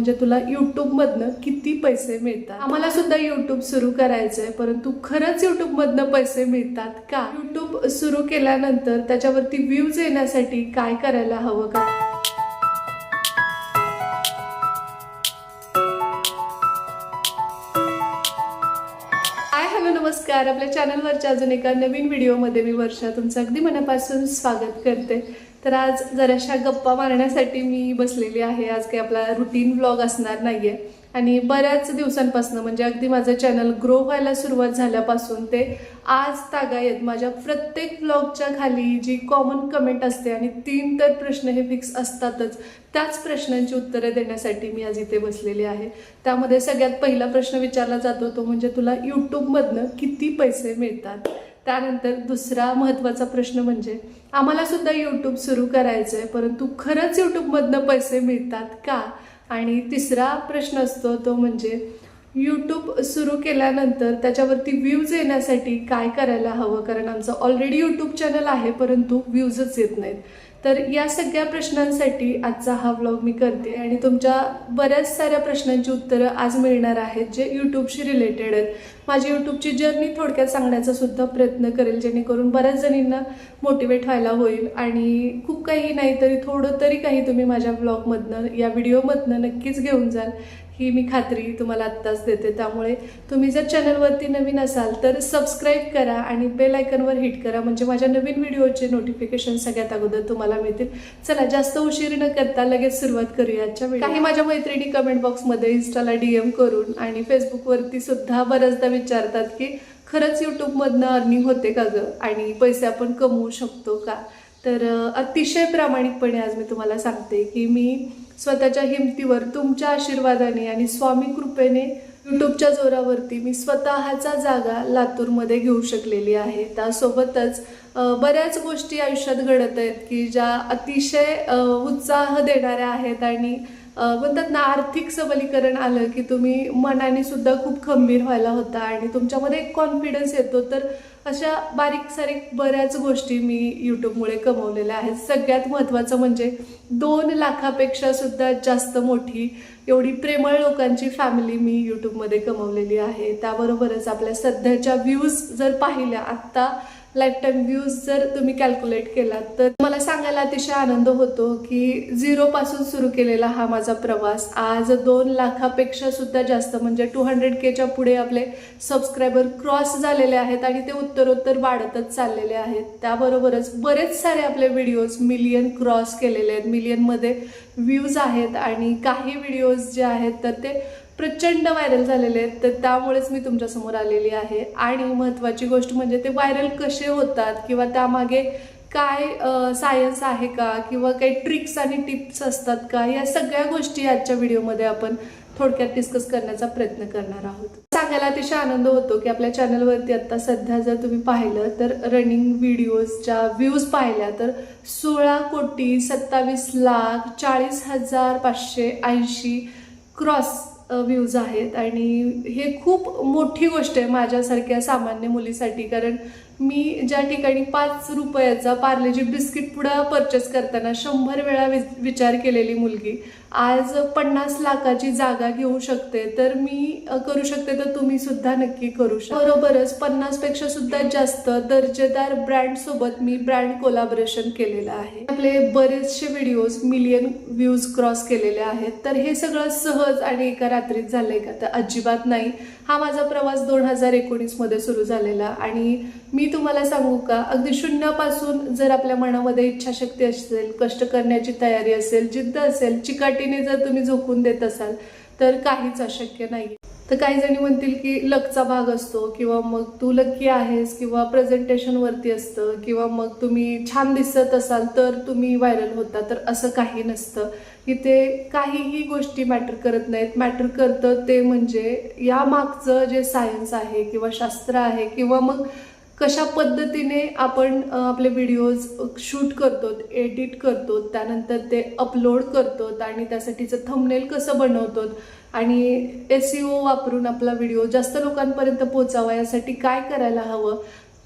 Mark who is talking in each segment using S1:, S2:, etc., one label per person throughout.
S1: म्हणजे तुला यूट्यूबमधनं किती पैसे मिळतात? आम्हाला सुद्धा यूट्यूब सुरू करायचं आहे परंतु खरंच यूट्यूबमधनं पैसे मिळतात का? यूट्यूब सुरू केल्यानंतर त्याच्यावरती व्ह्यूज येण्यासाठी काय करायला हवं का? हॅलो नमस्कार. आपल्या चॅनलवरच्या अजून एका नवीन व्हिडिओमध्ये मी वर्षा. तुमचं अगदी मनापासून स्वागत करते. तर आज जराशा गप्पा मारण्यासाठी मी बसलेली आहे. आज काही आपला रुटीन ब्लॉग असणार नाहीये. आणि बऱ्याच दिवसांपासून म्हणजे अगदी माझं चॅनल ग्रो व्हायला सुरुवात झाल्यापासून ते आज तागायत माझ्या प्रत्येक ब्लॉगच्या खाली जी कॉमन कमेंट असते आणि तीन तर प्रश्न हे फिक्स असतातच त्याच प्रश्नांची उत्तरं देण्यासाठी मी आज इथे बसलेली आहे. त्यामध्ये सगळ्यात पहिला प्रश्न विचारला जातो तो म्हणजे तुला यूट्यूबमधनं किती पैसे मिळतात? त्यानंतर दुसरा महत्त्वाचा प्रश्न म्हणजे आम्हाला सुद्धा यूट्यूब सुरू करायचं आहे परंतु खरंच यूट्यूबमधनं पैसे मिळतात का? आणि तिसरा प्रश्न असतो तो म्हणजे यूट्यूब सुरू केल्यानंतर त्याच्यावरती व्ह्यूज येण्यासाठी काय करायला हवं? कारण आमचं ऑलरेडी यूट्यूब चॅनल आहे परंतु व्ह्यूजच येत नाहीत. तर या सगळ्या प्रश्नांसाठी आजचा हा व्लॉग मी करते आणि तुमच्या बऱ्याच साऱ्या प्रश्नांची उत्तरं आज मिळणार आहेत जे यूट्यूबशी रिलेटेड आहेत. माझी यूट्यूबची जर्नी थोडक्यात सांगण्याचा सुद्धा प्रयत्न करेल जेणेकरून बऱ्याच जणींना मोटिवेट व्हायला होईल आणि खूप काही नाही तरी थोडं तरी काही तुम्ही माझ्या ब्लॉगमधनं या व्हिडिओमधनं नक्कीच घेऊन जाल. ही मी खात्री तुम्हाला आत्ताच देते. त्यामुळे तुम्ही जर चॅनलवरती नवीन असाल तर सबस्क्राईब करा आणि बेल आयकनवर हिट करा. म्हणजे माझ्या नवीन व्हिडिओचे नोटिफिकेशन सगळ्यात अगोदर तुम्हाला मिळतील. चला जास्त उशीर न करता लगेच सुरुवात करूया आजच्या वेळी काही माझ्या मैत्रिणी कमेंट बॉक्समध्ये इन्स्टाला डीएम करून आणि फेसबुकवरती सुद्धा बऱ्याचदा विचारतात की खरंच यूट्यूबमधनं अर्निंग होते का गं? आणि पैसे आपण कमवू शकतो का? तर अतिशय प्रामाणिकपणे आज मी तुम्हाला सांगते की मी स्वतःच्या हिमतीवर तुमच्या आशीर्वादाने आणि स्वामी कृपेने यूट्यूबच्या जोरावरती मी स्वतःचा जागा लातूरमध्ये घेऊ शकलेली आहे. त्यासोबतच बऱ्याच गोष्टी आयुष्यात घडत आहेत की ज्या अतिशय उत्साह देणाऱ्या आहेत आणि म्हणतात ना आर्थिक सबलीकरण आलं की तुम्ही मनाने सुद्धा खूप खंबीर व्हायला होता आणि तुमच्यामध्ये एक कॉन्फिडन्स येतो. तर अशा बारीक सारीक बऱ्याच गोष्टी मी यूट्यूबमुळे कमवलेल्या आहेत. सगळ्यात महत्त्वाचं म्हणजे दोन लाखापेक्षा सुद्धा जास्त मोठी एवढी प्रेमळ लोकांची फॅमिली मी यूट्यूबमध्ये कमवलेली आहे. त्याबरोबरच आपल्या सध्याच्या व्ह्यूज जर पाहिल्या आत्ता लाईफ टाईम व्ह्यूज जर तुम्ही कॅल्क्युलेट केलात तर मला सांगायला अतिशय आनंद होतो की झिरोपासून सुरू केलेला हा माझा प्रवास आज दोन लाखापेक्षा सुद्धा जास्त म्हणजे टू हंड्रेड केच्या पुढे आपले सबस्क्रायबर क्रॉस झालेले आहेत आणि ते उत्तरोत्तर वाढतच चाललेले आहेत. त्याबरोबरच बरेच सारे आपले व्हिडिओज मिलियन क्रॉस केलेले आहेत मिलियनमध्ये व्ह्यूज आहेत आणि काही व्हिडिओज जे आहेत तर ते प्रचंड व्हायरल झालेले आहेत. तर त्यामुळेच मी तुमच्यासमोर आलेली आहे. आणि महत्त्वाची गोष्ट म्हणजे ते व्हायरल कसे होतात किंवा त्यामागे काय सायन्स आहे का? किंवा काही ट्रिक्स आणि टिप्स असतात का? या सगळ्या गोष्टी आजच्या व्हिडिओमध्ये आपण थोडक्यात डिस्कस करण्याचा प्रयत्न करणार आहोत. सांगायला अतिशय आनंद होतो की आपल्या चॅनलवरती आत्ता सध्या जर तुम्ही पाहिलं तर रनिंग व्हिडिओजच्या व्ह्यूज पाहिल्या तर सोळा कोटी सत्तावीस लाख चाळीस हजार पाचशे ऐंशी क्रॉस व्ह्यूज आहेत. आणि हे खूप मोठी गोष्ट आहे माझ्यासारख्या सामान्य मुलीसाठी. कारण मी ज्या ठिकाणी पाच रुपयाचा पार्लेजी बिस्किट पुढं परचेस करताना शंभर वेळा वि विचार केलेली मुलगी. आज पन्नास लाखाची जागा घेऊ शकते तर मी करू शकते तर तुम्ही सुद्धा नक्की करू शकता बरोबरच पन्नासपेक्षा सुद्धा जास्त दर्जेदार ब्रँड सोबत मी ब्रँड कोलाबरेशन केलेलं आहे. आपले बरेचसे व्हिडिओज मिलियन व्ह्यूज क्रॉस केलेले आहेत. तर हे सगळं सहज आणि एका रात्रीत झालंय का? तर अजिबात नाही. हा माझा प्रवास दोन हजार एकोणीसमध्ये सुरू झालेला आणि मी तुम्हाला सांगू का? अगदी शून्यापासून जर आपल्या मनामध्ये इच्छाशक्ती असेल कष्ट करण्याची तयारी असेल जिद्द असेल चिकाट चिकाटीने जर तुम्ही झोकून देत असाल तर काहीच अशक्य नाही. तर काही जणी म्हणतील की लकचा भाग असतो किंवा मग तू लक्की आहेस किंवा प्रेझेंटेशन वरती असतं किंवा मग तुम्ही छान दिसत असाल तर तुम्ही व्हायरल होता तर असं काही नसतं. इथे काहीही गोष्टी मॅटर करत नाहीत. मॅटर करतं ते म्हणजे या मागचं जे सायन्स आहे किंवा शास्त्र आहे किंवा मग कशा पद्धतीने आपण आपले व्हिडिओज शूट करतो एडिट करतो त्यानंतर ते अपलोड करतो आणि त्यासाठीचं थंबनेल कसं बनवतो आणि एस ओ वापरून आपला व्हिडिओ जास्त लोकांपर्यंत पोचावा यासाठी काय करायला हवं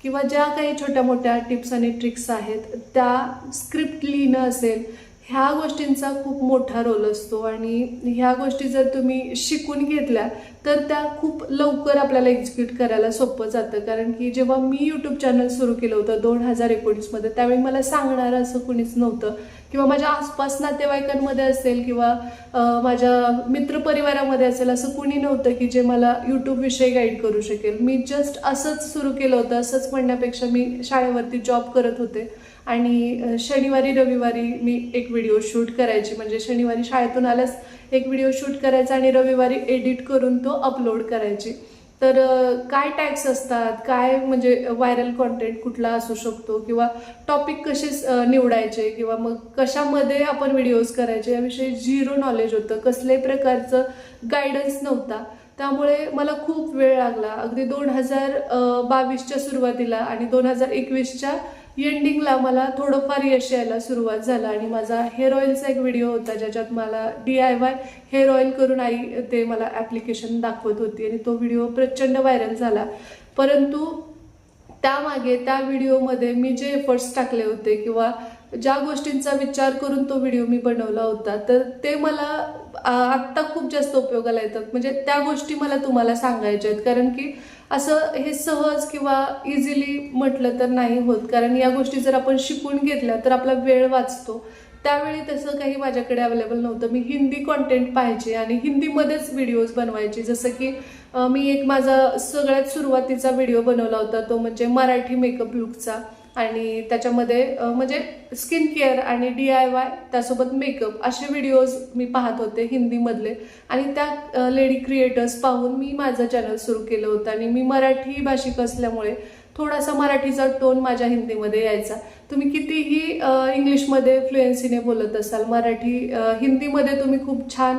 S1: किंवा ज्या काही छोट्या मोठ्या टिप्स आणि ट्रिक्स आहेत त्या स्क्रिप्ट लिहिणं असेल ह्या गोष्टींचा खूप मोठा रोल असतो आणि ह्या गोष्टी जर तुम्ही शिकून घेतल्या तर त्या खूप लवकर आपल्याला एक्झिक्यूट करायला सोपं जातं. कारण की जेव्हा मी यूट्यूब चॅनल सुरू केलं होतं दोन हजार एकोणीसमध्ये त्यावेळी मला सांगणारं असं कुणीच नव्हतं. किंवा माझ्या आसपास नातेवाईकांमध्ये असेल किंवा माझ्या मित्रपरिवारामध्ये असेल असं कुणी नव्हतं की जे मला यूट्यूबविषयी गाईड करू शकेल. मी जस्ट असंच सुरू केलं होतं असंच म्हणण्यापेक्षा मी शाळेवरती जॉब करत होते. आणि शनिवारी रविवारी मी एक व्हिडिओ शूट करायची. म्हणजे शनिवारी शाळेतून आल्यास एक व्हिडिओ शूट करायचा आणि रविवारी एडिट करून तो अपलोड करायची. तर काय टॅग्स असतात? काय म्हणजे व्हायरल कॉन्टेंट कुठला असू शकतो? किंवा टॉपिक कसे निवडायचे? किंवा मग कशामध्ये आपण व्हिडिओज करायचे? याविषयी झिरो नॉलेज होतं. कसल्याही प्रकारचं गायडन्स नव्हता. त्यामुळे मला खूप वेळ लागला. अगदी दोन हजार बावीसच्या सुरुवातीला आणि दोन हजार एकवीसच्या एंडिंगला मला थोडंफार यश यायला सुरुवात झालं आणि माझा हेअर ऑइलचा एक व्हिडिओ होता ज्याच्यात मला D I Y hair oil करून आई ते मला ॲप्लिकेशन दाखवत होती आणि तो व्हिडिओ प्रचंड व्हायरल झाला. परंतु त्यामागे त्या व्हिडिओमध्ये मी जे एफर्ट्स टाकले होते किंवा ज्या गोष्टींचा विचार करून तो व्हिडिओ मी बनवला होता तर ते मला आत्ता खूप जास्त उपयोगाला येतात. म्हणजे त्या गोष्टी मला तुम्हाला सांगायच्या आहेत. कारण की असं हे सहज किंवा इझिली म्हटलं तर नाही होत. कारण या गोष्टी जर आपण शिकून घेतल्या तर आपला वेळ वाचतो. त्यावेळी तसं काही माझ्याकडे अवेलेबल नव्हतं. मी हिंदी कॉन्टेंट पाहायचे आणि हिंदीमध्येच व्हिडिओज बनवायचे. जसं की मी एक माझा सगळ्यात सुरुवातीचा व्हिडिओ बनवला होता. तो म्हणजे मराठी मेकअप लुकचा आणि त्याच्यामध्ये म्हणजे स्किन केअर आणि डी आय वाय त्यासोबत मेकअप असे व्हिडिओज मी पाहत होते हिंदीमधले. आणि त्या लेडी क्रिएटर्स पाहून मी माझं चॅनल सुरू केलं होतं. आणि मी मराठी भाषिक असल्यामुळे थोडासा मराठीचा टोन माझ्या हिंदीमध्ये यायचा. तुम्ही कितीही इंग्लिशमध्ये फ्लुएन्सीने बोलत असाल मराठी हिंदीमध्ये तुम्ही खूप छान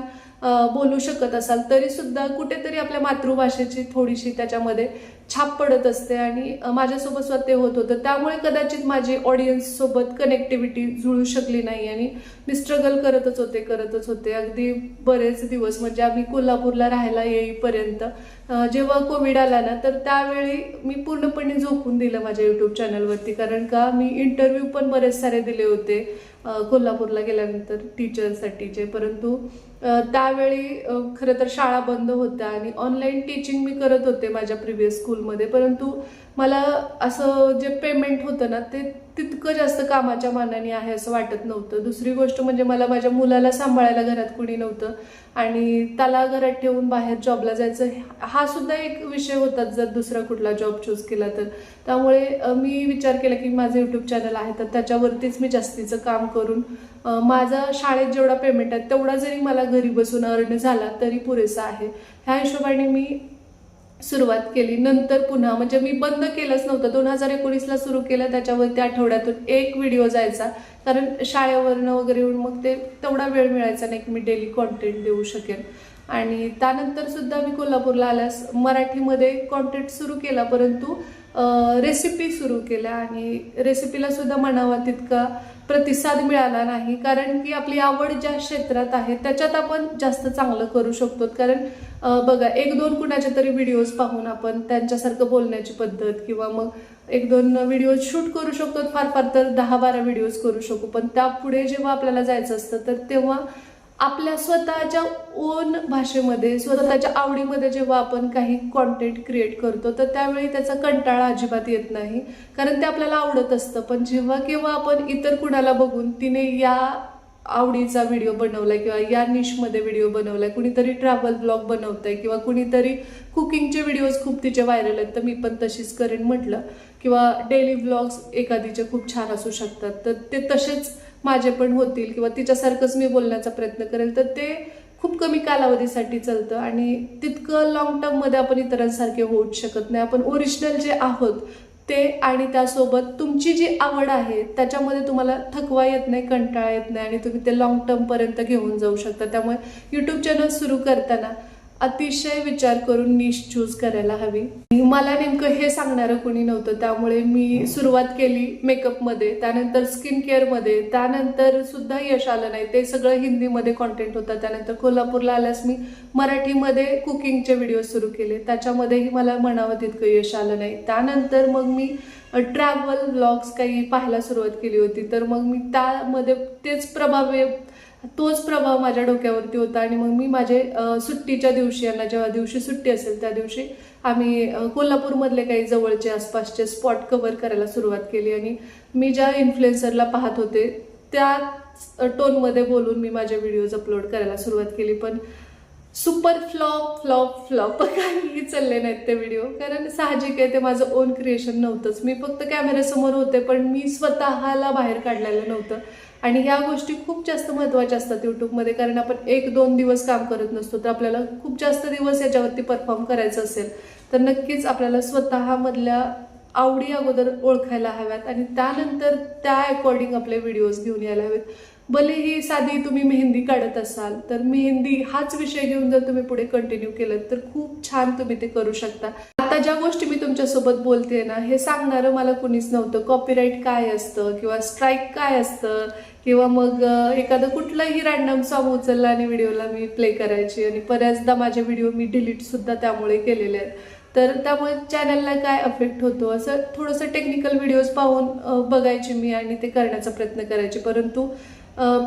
S1: बोलू शकत असाल तरीसुद्धा कुठेतरी आपल्या मातृभाषेची थोडीशी त्याच्यामध्ये छाप पडत असते आणि माझ्यासोबत स्वतः होत होतं. त्यामुळे कदाचित माझी ऑडियन्ससोबत कनेक्टिव्हिटी जुळू शकली नाही आणि मी स्ट्रगल करतच होते करतच होते. अगदी बरेच दिवस म्हणजे आम्ही कोल्हापूरला राहायला येईपर्यंत जेव्हा कोविड आला ना तर त्यावेळी मी पूर्णपणे झोपून दिलं माझ्या यूट्यूब चॅनलवरती कारण का मी इंटरव्ह्यू पण बरेच सारे दिले होते कोल्हापूरला गेल्यानंतर टीचरसाठीचे परंतु त्यावेळी खरं तर शाळा बंद होत्या आणि ऑनलाईन टीचिंग मी करत होते माझ्या प्रिव्हियस स्कूलमध्ये परंतु मला असं जे पेमेंट होतं ना ते तितकं जास्त कामाच्या मानाने आहे असं वाटत नव्हतं. दुसरी गोष्ट म्हणजे मला माझ्या मुलाला सांभाळायला घरात कुणी नव्हतं. आणि त्याला घरात ठेवून बाहेर जॉबला जायचं हा सुद्धा एक विषय होता जर दुसरा कुठला जॉब चूज केला तर. त्यामुळे मी विचार केला की माझं यूट्यूब चॅनल आहे तर त्याच्यावरतीच मी जास्तीचं काम करून माझा शाळेत जेवढा पेमेंट आहे तेवढा जरी मला घरी बसून अर्न झाला तरी पुरेसा आहे. ह्या हिशोबाने मी सुरुवात केली. नंतर पुन्हा म्हणजे मी बंद केलंच नव्हतं. दोन हजार एकोणीसला सुरू केलं. त्याच्यावरती आठवड्यातून एक व्हिडिओ जायचा. कारण शाळेवरनं वगैरे येऊन मग ते तेवढा वेळ मिळायचा नाही की मी डेली कॉन्टेंट देऊ शकेन. आणि त्यानंतर सुद्धा मी कोल्हापूरला आल्यास मराठीमध्ये कॉन्टेंट सुरू केला. परंतु रेसिपी सुरू केल्या. आणि रेसिपीला सुद्धा म्हणावा तितका प्रतिसाद मिळाला नाही. कारण की आपली आवड ज्या क्षेत्रात आहे त्याच्यात आपण जास्त चांगलं करू शकतो. कारण बघा एक दोन कुणाच्या तरी व्हिडिओज पाहून आपण त्यांच्यासारखं बोलण्याची पद्धत किंवा मग एक दोन व्हिडिओज शूट करू शकतो फार फार तर दहा बारा व्हिडिओज करू शकू. पण त्यापुढे जेव्हा आपल्याला जायचं असतं तर तेव्हा आपल्या स्वतःच्या ओन भाषेमध्ये स्वतःच्या आवडीमध्ये जेव्हा आपण काही कॉन्टेंट क्रिएट करतो तर त्यावेळी त्याचा कंटाळा अजिबात येत नाही. कारण ते आपल्याला आवडत असतं. पण जेव्हा केव्हा आपण इतर कुणाला बघून तिने या आवडीचा व्हिडिओ बनवलाय किंवा या निशमध्ये व्हिडिओ बनवलाय. कुणीतरी ट्रॅव्हल ब्लॉग बनवतंय किंवा कुणीतरी कुकिंगचे व्हिडिओज खूप तिचे व्हायरल आहेत तर मी पण तशीच करेन म्हटलं. किंवा डेली ब्लॉग्स एखादीचे खूप छान असू शकतात. तर ते तसेच माझे पण होतील किंवा तिच्यासारखंच मी बोलण्याचा प्रयत्न करेल. तर ते खूप कमी कालावधीसाठी चालतं आणि तितकं लॉंग टर्ममध्ये आपण इतरांसारखे होऊच शकत नाही. आपण ओरिजिनल जे आहोत ते आणि त्यासोबत तुमची जी आवड आहे त्याच्यामध्ये तुम्हाला थकवा येत नाही कंटाळा येत नाही आणि तुम्ही ते लॉंग टर्मपर्यंत घेऊन जाऊ शकता. त्यामुळे यूट्यूब चॅनल सुरू करताना अतिशय विचार करून निश चूज करायला हवी. मला नेमकं हे सांगणारं कोणी नव्हतं त्यामुळे मी सुरुवात केली मेकअपमध्ये त्यानंतर स्किन केअरमध्ये त्यानंतर सुद्धा यश आलं नाही. ते सगळं हिंदीमध्ये कॉन्टेंट होतं त्यानंतर कोल्हापूरला आल्यास मी मराठीमध्ये कुकिंगचे व्हिडिओ सुरू केले. त्याच्यामध्येही मला म्हणावं तितकं यश आलं नाही. त्यानंतर मग मी ट्रॅव्हल ब्लॉग्स काही पाहायला सुरुवात केली होती. तर मग मी त्यामध्ये तेच प्रभावी तोच प्रभाव माझ्या डोक्यावरती होता आणि मग मी माझे सुट्टीच्या दिवशी यांना जेव्हा दिवशी सुट्टी असेल त्या दिवशी आम्ही कोल्हापूरमधले काही जवळचे आसपासचे स्पॉट कव्हर करायला सुरुवात केली आणि मी ज्या इन्फ्लुएन्सरला पाहत होते त्या टोनमध्ये बोलून मी माझे व्हिडिओज अपलोड करायला सुरुवात केली. पण सुपर फ्लॉप फ्लॉप फ्लॉप काहीही चालले नाहीत ते व्हिडिओ. कारण साहजिक आहे ते माझं ओन क्रिएशन नव्हतंच. मी फक्त कॅमेऱ्यासमोर होते पण मी स्वतःला बाहेर काढलेलं नव्हतं. आणि ह्या गोष्टी खूप जास्त महत्त्वाच्या असतात यूट्यूबमध्ये कारण आपण एक दोन दिवस काम करत नसतो तर आपल्याला खूप जास्त दिवस याच्यावरती परफॉर्म करायचं असेल तर नक्कीच आपल्याला स्वतःमधल्या आवडी अगोदर ओळखायला हव्यात आणि त्यानंतर त्या अकॉर्डिंग आपले व्हिडिओज घेऊन यायला हवेत. भलेही साधी तुम्ही मेहंदी काढत असाल तर मेहंदी हाच विषय घेऊन जर तुम्ही पुढे कंटिन्यू केलं तर खूप छान तुम्ही ते करू शकता. आता ज्या गोष्टी मी तुमच्यासोबत बोलते ना हे सांगणारं मला कुणीच नव्हतं. कॉपीराईट काय असतं किंवा स्ट्राईक काय असतं किंवा मग एखादं कुठलंही रॅन्डम सॉंग उचललं आणि व्हिडिओला मी प्ले करायची. आणि बऱ्याचदा माझे व्हिडिओ मी डिलीटसुद्धा त्यामुळे केलेले आहेत. तर त्यामुळे चॅनलला काय अफेक्ट होतो? असं थोडंसं टेक्निकल व्हिडिओज पाहून बघायची मी आणि ते करण्याचा प्रयत्न करायचे. परंतु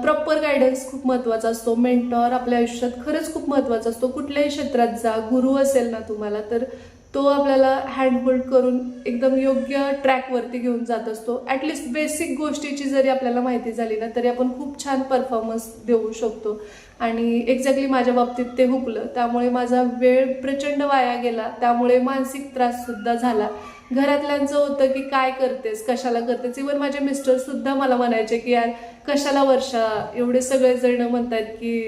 S1: प्रॉपर गायडन्स खूप महत्त्वाचा असतो. मेंटॉर आपल्या आयुष्यात खरंच खूप महत्त्वाचा असतो. कुठल्याही क्षेत्रात जा गुरु असेल ना तुम्हाला तर तो आपल्याला हँडहोल्ड करून एकदम योग्य ट्रॅकवरती घेऊन जात असतो. ॲटलिस्ट बेसिक गोष्टीची जरी आपल्याला माहिती झाली ना तरी आपण खूप छान परफॉर्मन्स देऊ शकतो. आणि एक्झॅक्टली माझ्या बाबतीत ते हुकलं. त्यामुळे माझा वेळ प्रचंड वाया गेला. त्यामुळे मानसिक त्राससुद्धा झाला. घरातल्यांचं होतं की काय करतेस कशाला करतेस? इवन माझे मिस्टरसुद्धा मला म्हणायचे की यार कशाला वर्षा? एवढे सगळेजण म्हणतात की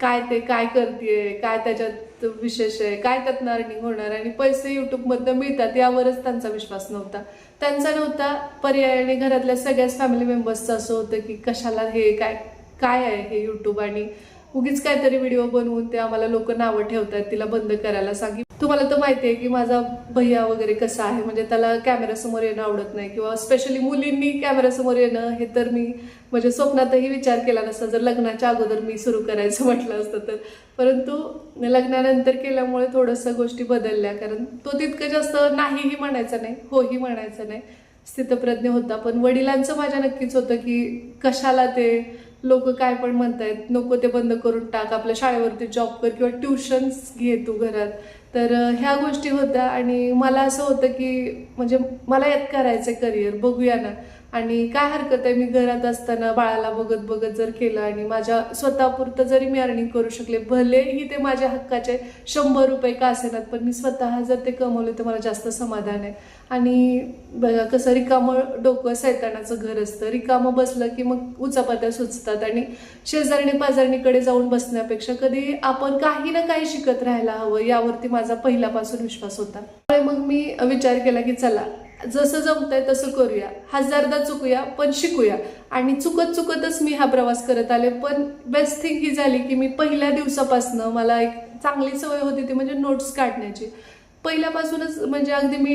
S1: काय ते काय करते काय त्याच्यात विशेष आहे. काय त्यातनं अर्निंग होणार आणि पैसे युट्यूबमधनं मिळतात यावरच त्यांचा विश्वास नव्हता. त्यांचा नव्हता पर्यायाने घरातल्या सगळ्याच फॅमिली मेंबर्सचं असं होतं की कशाला हे काय काय आहे हे यूट्यूब आणि उगीच काहीतरी व्हिडिओ बनवून ते आम्हाला लोक नावं ठेवतात तिला बंद करायला सांगी तुम्हाला तर माहिती आहे की माझा भैया वगैरे कसा आहे. म्हणजे त्याला कॅमेऱ्यासमोर येणं आवडत नाही किंवा स्पेशली मुलींनी कॅमेऱ्यासमोर येणं हे तर मी म्हणजे स्वप्नातही विचार केला नसता. जर लग्नाच्या अगोदर मी सुरू करायचं म्हटलं असतं तर. परंतु लग्नानंतर केल्यामुळे थोडंसं गोष्टी बदलल्या. कारण तो तितकं जास्त नाहीही म्हणायचं नाही होही म्हणायचं नाही. स्थितप्रज्ञ होता. पण वडिलांचं माझ्या नक्कीच होतं की कशाला ते लोक काय पण म्हणतायत. नको ते बंद करून टाक. आपल्या शाळेवरती जॉब कर किंवा ट्युशन्स घे तू घरात. तर ह्या गोष्टी होत्या आणि मला असं होतं की म्हणजे मला यात करायचं करिअर बघूया ना. आणि काय हरकत आहे? मी घरात असताना बाळाला बघत बघत जर केलं आणि माझ्या स्वतःपुरतं जरी मी अर्निंग करू शकले भलेही ते माझ्या हक्काचे शंभर रुपये का असेनात पण मी स्वतः जर ते कमवले तर मला जास्त समाधान आहे. आणि बघा कसं रिकामं डोकं सैतानाचं घर असतं. रिकामं बसलं की मग उचापात्या सुचतात आणि शेजारणी पाजारणीकडे जाऊन बसण्यापेक्षा कधी आपण काही ना काही शिकत राहायला हवं यावरती माझा पहिल्यापासून विश्वास होता. त्यामुळे मग मी विचार केला की चला जसं जमतंय तसं करूया. हजारदा चुकूया पण शिकूया. आणि चुकत चुकतच मी हा प्रवास करत आले पण बेस्ट थिंग ही झाली की मी पहिल्या दिवसापासनं मला एक चांगली सवय होती ती म्हणजे नोट्स काढण्याची. पहिल्यापासूनच म्हणजे अगदी मी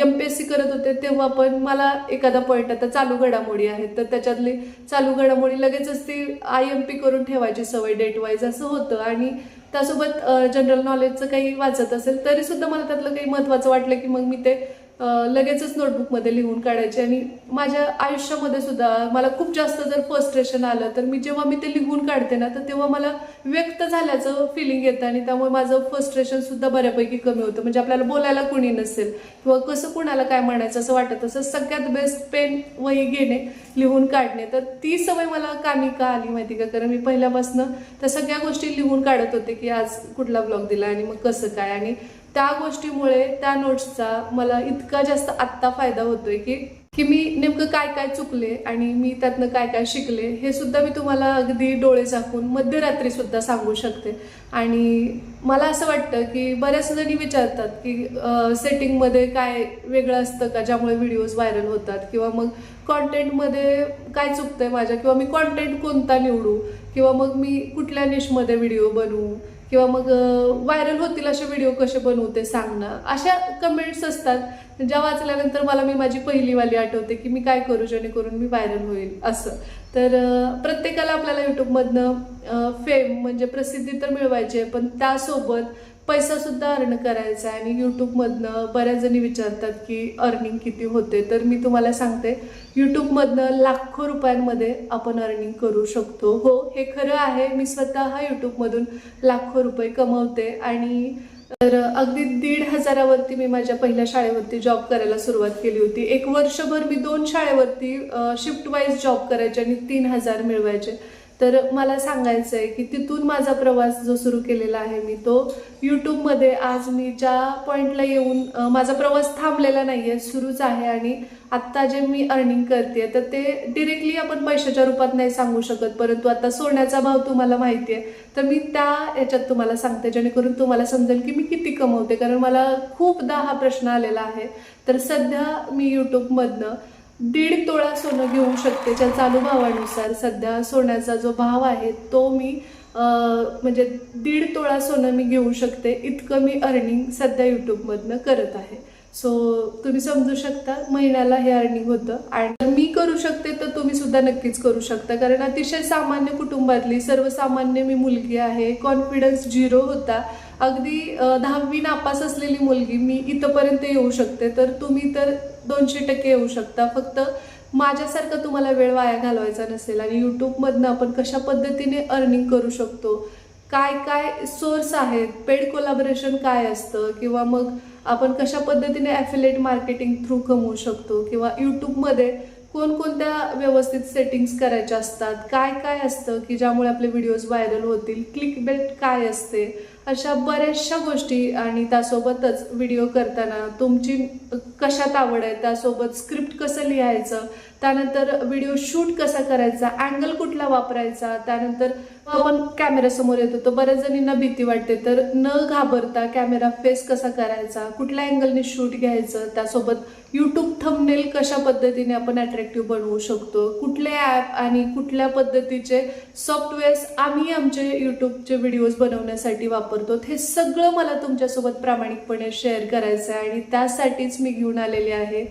S1: एम पी एस सी करत होते तेव्हा पण मला एखादा पॉईंट आता चालू घडामोडी आहेत तर त्याच्यातली चालू घडामोडी लगेचच ती आय एम पी करून ठेवायची सवय डेट वाईज असं होतं. आणि त्यासोबत जनरल नॉलेजचं काही वाचत असेल तरीसुद्धा मला त्यातलं काही महत्त्वाचं वाटलं की मग मी ते लगेचच नोटबुकमध्ये लिहून काढायचे आणि माझ्या आयुष्यामध्ये सुद्धा मला खूप जास्त जर फ्रस्ट्रेशन आलं तर मी जेव्हा मी ते लिहून काढते ना तर तेव्हा मला व्यक्त झाल्याचं फिलिंग येतं आणि त्यामुळे माझं फ्रस्ट्रेशन सुद्धा बऱ्यापैकी कमी होतं. म्हणजे आपल्याला बोलायला कोणी नसेल किंवा कसं कुणाला काय म्हणायचं असं वाटत असं सगळ्यात बेस्ट पेन वही घेणे लिहून काढणे. तर ती सवय मला कामी का आली माहिती का? कारण मी पहिल्यापासून त्या सगळ्या गोष्टी लिहून काढत होते की आज कुठला ब्लॉग दिला आणि मग कसं काय? आणि त्या गोष्टीमुळे त्या नोट्सचा मला इतका जास्त आत्ता फायदा होतोय की की मी नेमकं काय काय चुकले आणि मी त्यातनं काय काय शिकले हे सुद्धा मी तुम्हाला अगदी डोळे झाकून मध्यरात्री सुद्धा सांगू शकते. आणि मला असं वाटतं की बऱ्याच जणी विचारतात की सेटिंगमध्ये काय वेगळं असतं का ज्यामुळे व्हिडिओज व्हायरल होतात? किंवा मग कॉन्टेंटमध्ये काय चुकतंय माझ्या? किंवा मी कॉन्टेंट कोणता निवडू? किंवा मग मी कुठल्या निशमध्ये व्हिडिओ बनवू? किंवा मग व्हायरल होतील असे व्हिडिओ कसे बनवते सांगणं. अशा कमेंट्स असतात. ज्या वाचल्यानंतर मला मी माझी पहिली वाली आठवते की मी काय करू जेणेकरून मी व्हायरल होईल असं. तर प्रत्येकाला आपल्याला यूट्यूबमधनं फेम म्हणजे प्रसिद्धी तर मिळवायची आहे पण त्यासोबत पैसासुद्धा अर्न करायचा आहे. आणि यूट्यूबमधनं बऱ्याच जणी विचारतात की अर्निंग किती होते? तर मी तुम्हाला सांगते यूट्यूबमधनं लाखो रुपयांमध्ये आपण अर्निंग करू शकतो. हो हे खरं आहे. मी स्वतः यूट्यूबमधून लाखो रुपये कमवते आणि तर अगदी दीड हजारावरती मी माझ्या पहिल्या शाळेवरती जॉब करायला सुरुवात केली होती. एक वर्षभर मी दोन शाळेवरती शिफ्ट वाईज जॉब करायचे आणि तीन हजार मिळवायचे. तर मला सांगायचं आहे की तिथून माझा प्रवास जो सुरू केलेला आहे मी तो यूट्यूबमध्ये आज मी ज्या पॉईंटला येऊन माझा प्रवास थांबलेला नाही आहे सुरूच आहे आणि आत्ता जे मी अर्निंग करते तर ते डिरेक्टली आपण पैशाच्या रूपात नाही सांगू शकत. परंतु आता सोन्याचा भाव तुम्हाला माहिती आहे तर मी त्या याच्यात तुम्हाला सांगते जेणेकरून तुम्हाला समजेल की मी किती कमवते. कारण मला खूपदा हा प्रश्न आलेला आहे. तर सध्या मी यूट्यूबमधनं दीड तोळा सोनं घेऊ शकते त्या चालू भावानुसार सध्या सोन्याचा जो भाव आहे तो मी म्हणजे दीड तोळा सोनं मी घेऊ शकते. इतकं मी अर्निंग सध्या यूट्यूबमधनं करत आहे. सो तुम्ही समजू शकता महिन्याला हे अर्निंग होतं. आणि मी करू शकते तर तुम्ही सुद्धा नक्कीच करू शकता. कारण अतिशय सामान्य कुटुंबातली सर्वसामान्य मी मुलगी आहे. कॉन्फिडन्स झिरो होता. अगदी दहावी नापास असलेली मुलगी मी इथंपर्यंत येऊ शकते तर तुम्ही तर दोनशे टक्के येऊ शकता. फक्त माझ्यासारखं तुम्हाला वेळ वाया घालवायचा नसेल आणि यूट्यूबमधनं आपण कशा पद्धतीने अर्निंग करू शकतो? काय काय सोर्स आहेत? पेड कोलाबरेशन काय असतं? किंवा मग आपण कशा पद्धतीने ॲफिलेट मार्केटिंग थ्रू कमवू शकतो? किंवा यूट्यूबमध्ये कोणकोणत्या व्यवस्थित सेटिंग्स करायच्या असतात? काय काय असतं की ज्यामुळे आपले व्हिडिओज व्हायरल होतील? क्लिक बेट काय असते? अशा बऱ्याचशा गोष्टी आणि त्यासोबतच व्हिडिओ करताना तुमची कशात आवड आहे? त्यासोबत स्क्रिप्ट कसं लिहायचं? त्यानंतर व्हिडिओ शूट कसा करायचा अँगल कुठला वापरायचा त्यानंतर आपण कॅमेऱ्यासमोर येतो तर बऱ्याच जणींना भीती वाटते. तर न घाबरता कॅमेरा फेस कसा करायचा कुठल्या अँगलने शूट घ्यायचं त्यासोबत यूट्यूब थंबनेल कशा पद्धतीने आपण अट्रॅक्टिव्ह बनवू शकतो कुठले ॲप आणि कुठल्या पद्धतीचे सॉफ्टवेअर्स आम्ही आमचे यूट्यूबचे व्हिडिओज बनवण्यासाठी वापरतो. हे सगळं मला तुमच्यासोबत प्रामाणिकपणे शेअर करायचं आहे आणि त्यासाठीच मी घेऊन आलेले आहे.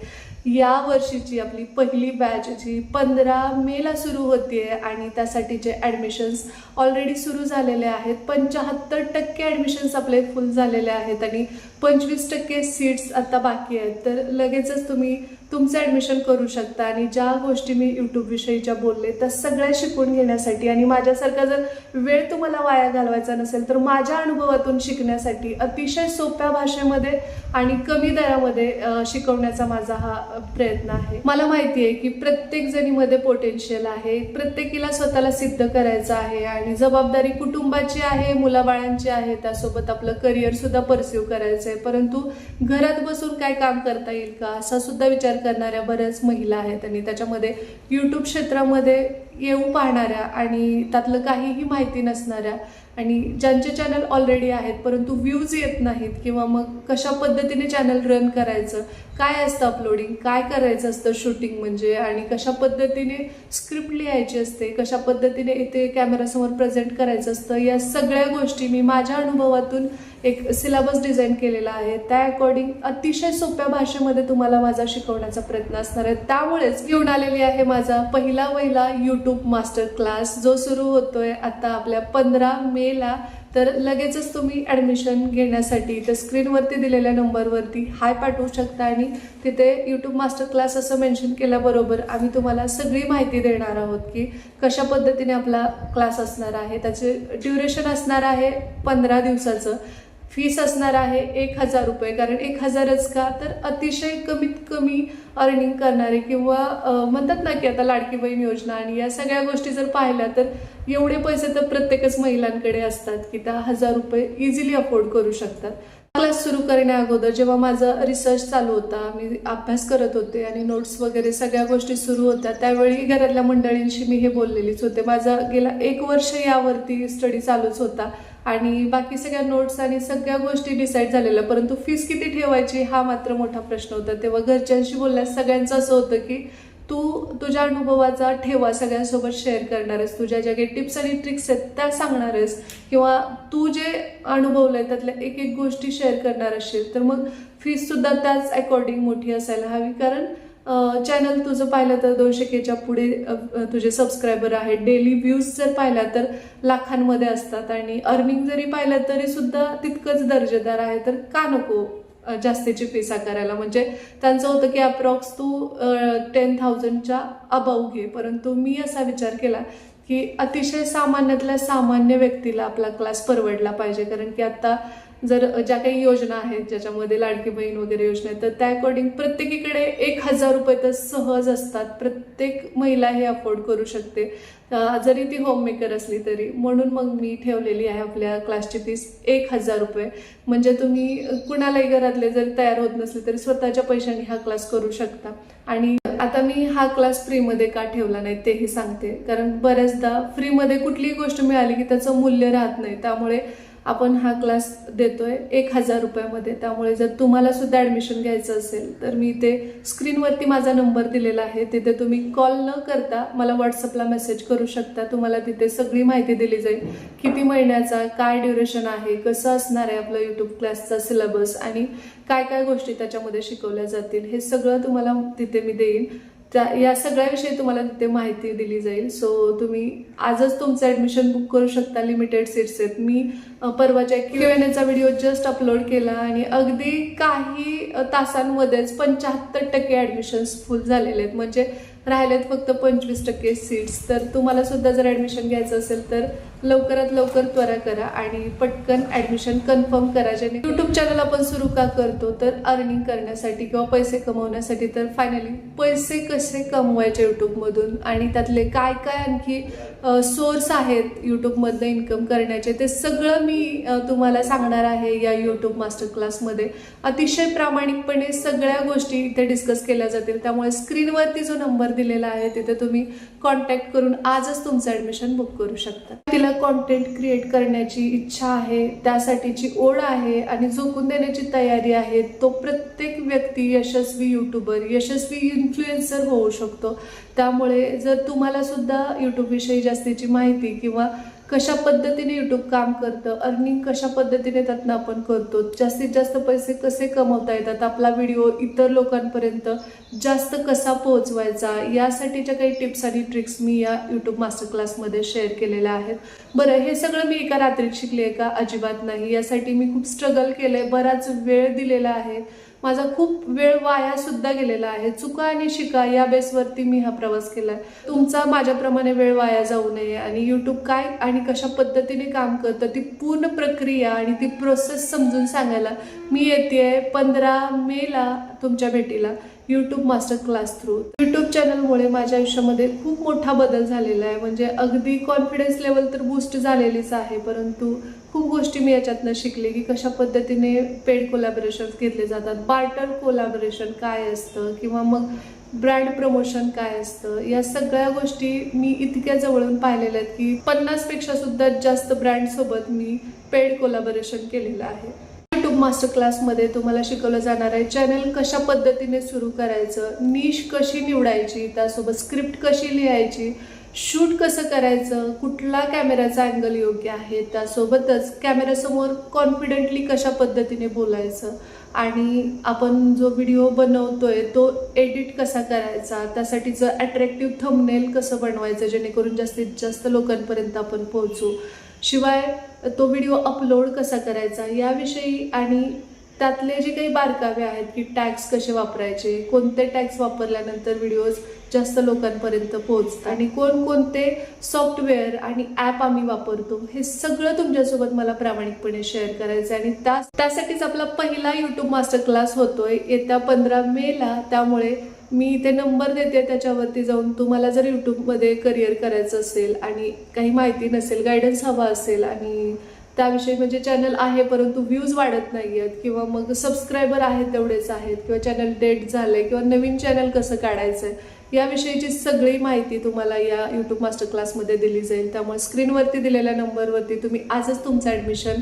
S1: या वर्षीची आपली पहिली बॅच जी पंधरा मेला सुरू होते आणि त्यासाठीचे ॲडमिशन्स ऑलरेडी सुरू झालेले आहेत पंच्याहत्तर टक्के ॲडमिशन्स आपले फुल झालेले आहेत आणि पंचवीस टक्के सीट्स आता बाकी आहेत. तर लगेचच तुम्ही तुमचं ॲडमिशन करू शकता आणि ज्या गोष्टी मी यूट्यूबविषयीच्या बोलले त्या सगळ्या शिकून घेण्यासाठी आणि माझ्यासारखा जर वेळ तुम्हाला वाया घालवायचा नसेल तर माझ्या अनुभवातून शिकण्यासाठी अतिशय सोप्या भाषेमध्ये आणि कमी दरामध्ये शिकवण्याचा माझा हा प्रयत्न आहे. मला माहिती आहे की प्रत्येक जणीमध्ये पोटेन्शियल आहे. प्रत्येकीला स्वतःला सिद्ध करायचं आहे आणि जबाबदारी कुटुंबाची आहे मुलाबाळांची आहे त्यासोबत आपलं करिअरसुद्धा परस्यू करायचं आहे परंतु घरात बसून काय काम करता येईल का? असा सुद्धा विचार करणाऱ्या बऱ्याच महिला आहेत आणि त्याच्यामध्ये यूट्यूब क्षेत्रामध्ये येऊ पाहणाऱ्या आणि त्यातलं काहीही माहिती नसणाऱ्या आणि ज्यांचे चॅनल ऑलरेडी आहेत परंतु व्ह्यूज येत नाहीत किंवा मग कशा पद्धतीने चॅनल रन करायचं काय असतं अपलोडिंग काय करायचं असतं शूटिंग म्हणजे आणि कशा पद्धतीने स्क्रिप्ट लिहायची असते कशा पद्धतीने इथे कॅमेरासमोर प्रेझेंट करायचं असतं या सगळ्या गोष्टी मी माझ्या अनुभवातून एक सिलेबस डिझाईन केलेला आहे. त्या अकॉर्डिंग अतिशय सोप्या भाषेमध्ये तुम्हाला माझा शिकवण्याचा प्रयत्न असणार आहे. त्यामुळेच घेऊन आलेली आहे माझा पहिला वहिला यूट्यूब मास्टर क्लास जो सुरू होतोय आता आपल्या पंधरा मेला तर लगेचच तुम्ही ॲडमिशन घेण्यासाठी तर स्क्रीनवरती दिलेल्या नंबरवरती हाय पाठवू शकता आणि तिथे यूट्यूब मास्टर क्लास असं मेन्शन केल्याबरोबर आम्ही तुम्हाला सगळी माहिती देणार आहोत की कशा पद्धतीने आपला क्लास असणार आहे. त्याचे ड्युरेशन असणार आहे पंधरा दिवसाचं. फीस असणार आहे एक हजार रुपये. कारण एक हजारच का? तर अतिशय कमीत कमी अर्निंग करणारे किंवा म्हणतात ना की आता लाडकी बहीण योजना आणि या सगळ्या गोष्टी जर पाहिल्या तर एवढे पैसे तर प्रत्येकच महिलांकडे असतात की त्या हजार रुपये इझिली अफोर्ड करू शकतात. क्लास सुरू करण्या अगोदर जेव्हा माझा रिसर्च चालू होता मी अभ्यास करत होते आणि नोट्स वगैरे सगळ्या गोष्टी सुरू होत्या त्यावेळी घरातल्या मंडळींशी मी हे बोललेलीच होते. माझा गेला एक वर्ष यावरती स्टडी चालूच होता. आणि बाकी सगळ्या नोट्स आणि सगळ्या गोष्टी डिसाईड झालेल्या. परंतु फीस किती ठेवायची हा मात्र मोठा प्रश्न होता. तेव्हा घरच्यांशी बोलल्यास सगळ्यांचं असं होतं की तू तुझ्या अनुभवाचा ठेवा सगळ्यांसोबत शेअर करणार आहेस. तुझ्या ज्या काही टिप्स आणि ट्रिक्स आहेत त्या सांगणार आहेस. किंवा तू जे अनुभवलंय त्यातल्या एक एक गोष्टी शेअर करणार असेल तर मग फीस सुद्धा त्याच अकॉर्डिंग मोठी असायला हवी. कारण चॅनल तुझं पाहिलं तर दोनशे केच्या पुढे तुझे सबस्क्रायबर आहेत. डेली व्ह्यूज जर पाहिला तर लाखांमध्ये असतात आणि अर्निंग जरी पाहिलं तरी सुद्धा तितकंच दर्जेदार आहे. तर का नको जास्तीची फीस आकारायला? म्हणजे त्यांचं होतं की अप्रॉक्स तू टेन थाउजंडच्या अबाऊ घे. परंतु मी असा विचार केला की अतिशय सामान्यातल्या सामान्य व्यक्तीला आपला क्लास परवडला पाहिजे. कारण की आत्ता जर ज्या काही योजना आहेत ज्याच्यामध्ये लाडकी बहीण वगैरे योजना आहेत तर त्या अकॉर्डिंग प्रत्येकीकडे एक हजार रुपये तर सहज असतात. प्रत्येक महिला हे अफोर्ड करू शकते. जरी ती होममेकर असली तरी. म्हणून मग मी ठेवलेली आहे आपल्या क्लासची फीस एक हजार रुपये. म्हणजे तुम्ही कुणालाही घरातले जरी तयार होत नसले तरी स्वतःच्या पैशाने हा क्लास करू शकता. आणि आता मी हा क्लास फ्रीमध्ये का ठेवला नाही तेही सांगते. कारण बऱ्याचदा फ्रीमध्ये कुठलीही गोष्ट मिळाली की त्याचं मूल्य राहत नाही. त्यामुळे आपण हा क्लास देतोय एक हजार रुपयामध्ये. त्यामुळे जर तुम्हाला सुद्धा ऍडमिशन घ्यायचं असेल तर मी ते स्क्रीनवरती माझा नंबर दिलेला आहे. तिथे तुम्ही कॉल न करता मला व्हॉट्सअपला मेसेज करू शकता. तुम्हाला तिथे सगळी माहिती दिली जाईल. किती महिन्याचा काय ड्युरेशन आहे कसं असणार आहे आपलं यूट्यूब क्लासचा सिलेबस आणि काय काय गोष्टी त्याच्यामध्ये शिकवल्या जातील हे सगळं तुम्हाला तिथे मी देईन. त्या या सगळ्याविषयी तुम्हाला तिथे माहिती दिली जाईल. सो तुम्ही आजच तुमचं ॲडमिशन बुक करू शकता लिमिटेड सीट्स आहेत. मी परवाच्या क्यूएनएचा व्हिडिओ जस्ट अपलोड केला आणि अगदी काही तासांमध्येच पंच्याहत्तर टक्के ॲडमिशन्स फुल झालेले आहेत. म्हणजे राहिलेत फक्त पंचवीस टक्के सीट्स तर तुम्हाला सुद्धा जर ॲडमिशन घ्यायचं असेल तर लवकरात लवकर त्वरा करा आणि पटकन ॲडमिशन कन्फर्म करा. ज्याने यूट्यूब चॅनल आपण सुरू का करतो तर अर्निंग करण्यासाठी किंवा पैसे कमवण्यासाठी तर फायनली पैसे कसे कमवायचे यूट्यूबमधून आणि त्यातले काय काय आणखी सोर्स आहेत यूट्यूबमधनं इन्कम करण्याचे? ते सगळं मी तुम्हाला सांगणार आहे या यूट्यूब मास्टर क्लासमध्ये अतिशय प्रामाणिकपणे सगळ्या गोष्टी इथे डिस्कस केल्या जातील. त्यामुळे स्क्रीनवरती जो नंबर दिलेला आहे तिथे तुम्ही कॉन्टॅक्ट करून आजच तुमचं ॲडमिशन बुक करू शकता. तिला कॉन्टेंट क्रिएट करण्याची इच्छा आहे त्यासाठीची ओढ आहे आणि झोकून देण्याची तयारी आहे तो प्रत्येक व्यक्ती यशस्वी युट्यूबर यशस्वी इन्फ्लुएन्सर होऊ शकतो. त्यामुळे जर तुम्हाला सुद्धा यूट्यूबविषयी जास्तीची माहिती किंवा कशा पद्धतीने यूट्यूब काम करतं अर्निंग कशा पद्धतीने त्यातनं आपण करतो जास्तीत जास्त पैसे कसे कमवता येतात आपला व्हिडिओ इतर लोकांपर्यंत जास्त कसा पोहोचवायचा यासाठीच्या काही टिप्स आणि ट्रिक्स मी या यूट्यूब मास्टर क्लासमध्ये शेअर केलेल्या आहेत. बरं हे सगळं मी एका रात्रीत शिकले आहे का? अजिबात नाही. यासाठी मी खूप स्ट्रगल केलं आहे बराच वेळ दिलेला आहे. माझा खूप वेळ वाया सुद्धा गेलेला आहे. चुका आणि शिका या बेसवरती मी हा प्रवास केला आहे तुमचा माझ्याप्रमाणे वेळ वाया जाऊ नये आणि यूट्यूब काय आणि कशा पद्धतीने काम करतं ती पूर्ण प्रक्रिया आणि ती प्रोसेस समजून सांगायला मी येते पंधरा मेला तुमच्या भेटीला. YouTube master class through YouTube चॅनलमुळे माझ्या आयुष्यामध्ये खूप मोठा बदल झालेला आहे. म्हणजे अगदी कॉन्फिडन्स लेवल तर बूस्ट झालेलीच आहे. परंतु खूप गोष्टी मी याच्यातनं शिकले की कशा पद्धतीने पेड कोलॅबरेशन घेतले जातात बार्टर कोलॅबरेशन काय असतं किंवा मग ब्रँड प्रमोशन काय असतं या सगळ्या गोष्टी मी इतक्या जवळून पाहिलेल्या आहेत की पन्नासपेक्षा सुद्धा जास्त ब्रँडसोबत मी पेड कोलॅबरेशन केलेलं आहे. यूट्यूब मास्टर क्लासमध्ये तुम्हाला शिकवलं जाणार आहे चॅनल कशा पद्धतीने सुरू करायचं निश कशी निवडायची त्यासोबत स्क्रिप्ट कशी लिहायची शूट कसं करायचं? कुठला कॅमेराचा अँगल योग्य आहे? त्यासोबतच कॅमेऱ्यासमोर कॉन्फिडेंटली कशा पद्धतीने बोलायचं? आणि आपण जो व्हिडिओ बनवतोय तो एडिट कसा करायचा? त्यासाठीचं अट्रॅक्टिव्ह थंबनेल कसं बनवायचं जेणेकरून जास्तीत जास्त लोकांपर्यंत आपण पोहोचू? शिवाय तो व्हिडिओ अपलोड कसा करायचा? याविषयी आणि त्यातले जे काही बारकावे आहेत की टॅग्स कसे वापरायचे? कोणते टॅग्स वापरल्यानंतर व्हिडिओज जास्त लोकांपर्यंत पोहोचतं आणि कोणकोणते सॉफ्टवेअर आणि ॲप आम्ही वापरतो हे सगळं तुमच्यासोबत मला प्रामाणिकपणे शेअर करायचं आहे आणि त्या त्यासाठीच आपला पहिला यूट्यूब मास्टर क्लास होतोय. येत्या पंधरा मेला त्यामुळे मी इथे नंबर देते त्याच्यावरती जाऊन तुम्हाला जर यूट्यूबमध्ये करिअर करायचं असेल आणि काही माहिती नसेल गायडन्स हवा असेल आणि त्याविषयी म्हणजे चॅनल आहे परंतु व्ह्यूज वाढत नाही आहेत किंवा मग सबस्क्रायबर आहेत तेवढेच आहेत किंवा चॅनल डेट झालंय किंवा नवीन चॅनल कसं काढायचं आहे याविषयीची सगळी माहिती तुम्हाला या यूट्यूब मास्टर क्लासमध्ये दिली जाईल. त्यामुळे स्क्रीनवरती दिलेल्या नंबरवरती तुम्ही आजच तुमचं ॲडमिशन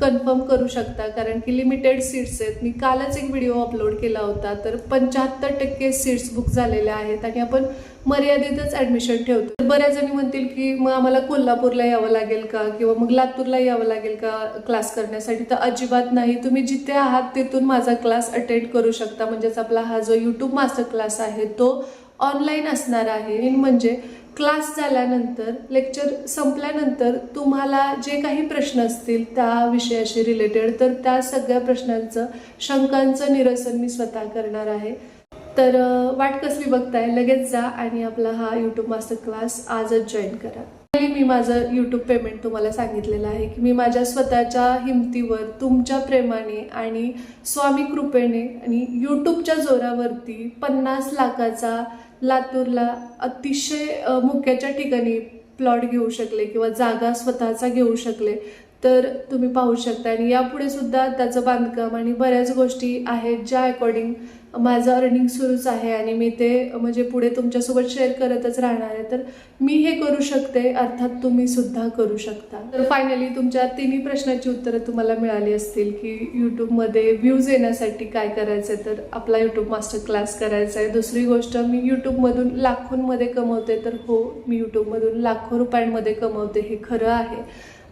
S1: कन्फर्म करू शकता. कारण की लिमिटेड सीट्स आहेत. मी कालच एक व्हिडिओ अपलोड केला होता. तर पंच्याहत्तर टक्के सीट्स बुक झालेल्या आहेत आणि आपण मर्यादितच ॲडमिशन ठेवतो. तर बऱ्याच जणी म्हणतील की मग आम्हाला कोल्हापूरला यावं लागेल का? किंवा मग लातूरला यावं लागेल का क्लास करण्यासाठी? तर अजिबात नाही. तुम्ही जिथे आहात तिथून माझा क्लास अटेंड करू शकता. म्हणजेच आपला हा जो यूट्यूब मास्टर क्लास आहे तो ऑनलाईन असणार आहे. म्हणजे क्लास झाल्यानंतर लेक्चर संपल्यानंतर तुम्हाला जे काही प्रश्न असतील त्या विषयाशी रिलेटेड तर त्या सगळ्या प्रश्नांचं शंकांचं निरसन मी स्वतः करणार आहे. तर वाट कसली बघताय लगेच जा आणि आपला हा यूट्यूब मास्टर क्लास आजच जॉईन करा. मी माझं यूट्यूब पेमेंट तुम्हाला सांगितलेलं आहे की मी माझ्या स्वतःच्या हिमतीवर तुमच्या प्रेमाने आणि स्वामी कृपेने आणि यूट्यूबच्या जोरावरती पन्नास लाखाचा लातूरला अतिशय अ, मुक्याच्या ठिकाणी प्लॉट घेऊ शकले किंवा जागा स्वतःचा घेऊ शकले तर तुम्ही पाहू शकता. आणि यापुढे सुद्धा त्याचं बांधकाम आणि बऱ्याच गोष्टी आहेत ज्या अकॉर्डिंग माझं अर्निंग सुरूच आहे आणि मी ते म्हणजे पुढे तुमच्यासोबत शेअर करतच राहणार आहे. तर मी हे करू शकते अर्थात तुम्ही सुद्धा करू शकता. तर फायनली तुमच्या तिन्ही प्रश्नाची उत्तरं तुम्हाला मिळाली असतील की यूट्यूबमध्ये व्ह्यूज येण्यासाठी काय करायचं आहे तर आपला यूट्यूब मास्टर क्लास करायचा आहे. दुसरी गोष्ट मी यूट्यूबमधून लाखोंमध्ये कमवते. तर हो मी यूट्यूबमधून लाखो रुपयांमध्ये कमवते. हे खरं आहे.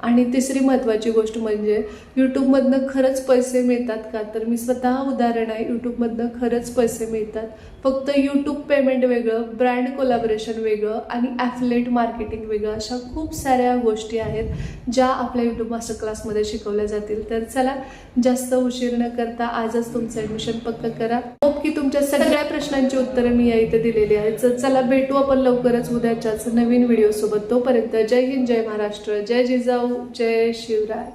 S1: आणि तिसरी महत्त्वाची गोष्ट म्हणजे यूट्यूबमधनं खरंच पैसे मिळतात का? तर मी स्वतः उदाहरण आहे यूट्यूबमधनं खरंच पैसे मिळतात. फक्त यूट्यूब पेमेंट वेगळं ब्रँड कोलॅबरेशन वेगळं आणि ॲफलेट मार्केटिंग वेगळं अशा खूप साऱ्या गोष्टी आहेत ज्या आपल्या यूट्यूब मास्टर क्लासमध्ये शिकवल्या जातील. तर चला जास्त उशीर न करता आजच तुमचं ॲडमिशन पक्क करा. होप की तुमच्या सगळ्या प्रश्नांची उत्तरं मी या इथे दिलेली आहेत. तर चला भेटू आपण लवकरच उद्याच्याच नवीन व्हिडिओसोबत तोपर्यंत जय हिंद जय महाराष्ट्र जय जिजाऊ जय शिवराय.